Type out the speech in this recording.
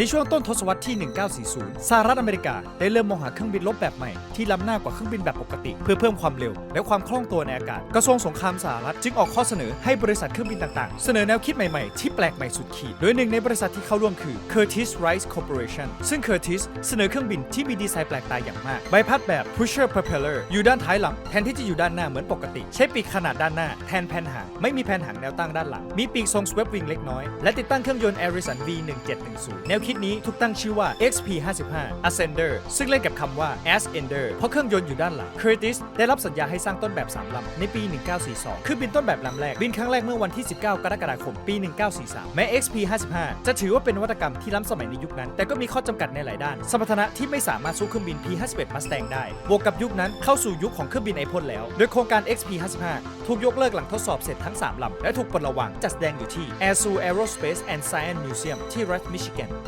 ในช่วงต้นทศวรรษที่ 1940 สหรัฐอเมริกาได้เริ่มมองหาเครื่องบินรบแบบใหม่ที่ล้ำหน้ากว่าเครื่องบินแบบปกติ เพื่อเพิ่มความเร็ว และความคล่องตัวในอากาศ กระทรวงสงครามสหรัฐจึงออกข้อเสนอให้บริษัทเครื่องบินต่างๆ เสนอแนวคิดใหม่ๆ ที่แปลกใหม่สุดขีด โดยหนึ่งในบริษัทที่เข้าร่วมคือ Curtiss Wright Corporation ซึ่ง Curtiss เสนอเครื่องบินที่มีดีไซน์แปลกตาอย่างมาก ใบพัดแบบ Pusher Propeller อยู่ด้านท้ายลำแทนที่จะอยู่ด้านหน้าเหมือนปกติ ใช้ปีกขนาดด้านหน้าแทนแผ่นหางไม่มีแผ่นหางแนวตั้งด้านหลัง มีปีกทรง swept wing เล็กน้อยและติดตั้งเครื่องยนต์ Airisson V1710 แนวคิดนี้ถูกตั้งชื่อว่า XP55 Ascender ซึ่งเล่นกับคำว่า Ascender เพราะเครื่องยนต์อยู่ด้านหลัง Curtis ได้รับสัญญาให้สร้างต้นแบบ3ลำในปี 1942 คือบินต้นแบบลำแรก บินครั้งแรกเมื่อวันที่ 19 กรกฎาคม ปี 1943 แม้ XP55 จะถือว่าเป็นนวัตกรรมที่ล้ำสมัยในยุคนั้น แต่ก็มีข้อจำกัดในหลายด้าน สมรรถนะที่ไม่สามารถสู้เครื่องบิน P51 Mustang ได้ บวกกับยุคนั้นเข้าสู่ยุคของเครื่องบินไอพ่นแล้ว โดยโครงการ XP55 ถูกยกเลิกหลังทดสอบเสร็จทั้ง 3ลำและถูกปลดระวางจัดแสดงอยู่ที่ Air Aerospace and Science Museum ที่รัฐมิชิแกน